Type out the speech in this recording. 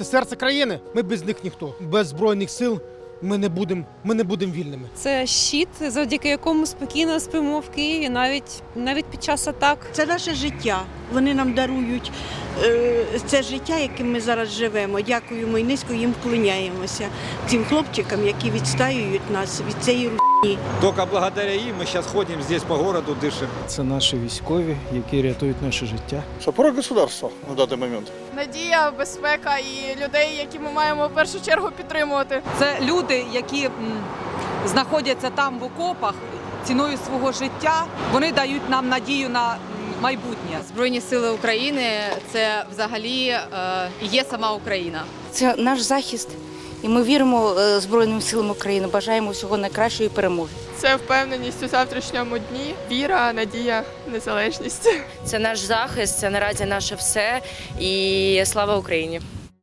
Це серце країни. Ми без них ніхто. Без збройних сил ми не будемо, ми не будемо вільними. Це щит, завдяки якому спокійно спимо в Києві, навіть навіть під час атак. Це наше життя. Вони нам дарують це життя, яким ми зараз живемо. Дякуємо і низько їм вклоняємося. Цим хлопчикам, які відстаюють нас від цієї руйні. Только благодаря им мы сейчас ходим здесь по городу, дышим. Це наші військові, які рятують наше життя. Опора государства на даний момент. надія, безпека і людей, які ми маємо в першу чергу підтримувати. Це люди, які знаходяться там в окопах ціною свого життя. Вони дають нам надію на майбутнє. Збройні сили України це взагалі е, є сама Україна. Це наш захист, і ми віримо е, Збройним силам України. Бажаємо всього найкращої перемоги. Це впевненість у завтрашньому дні, віра, надія, незалежність. Це наш захист, це наразі наше все. І слава Україні.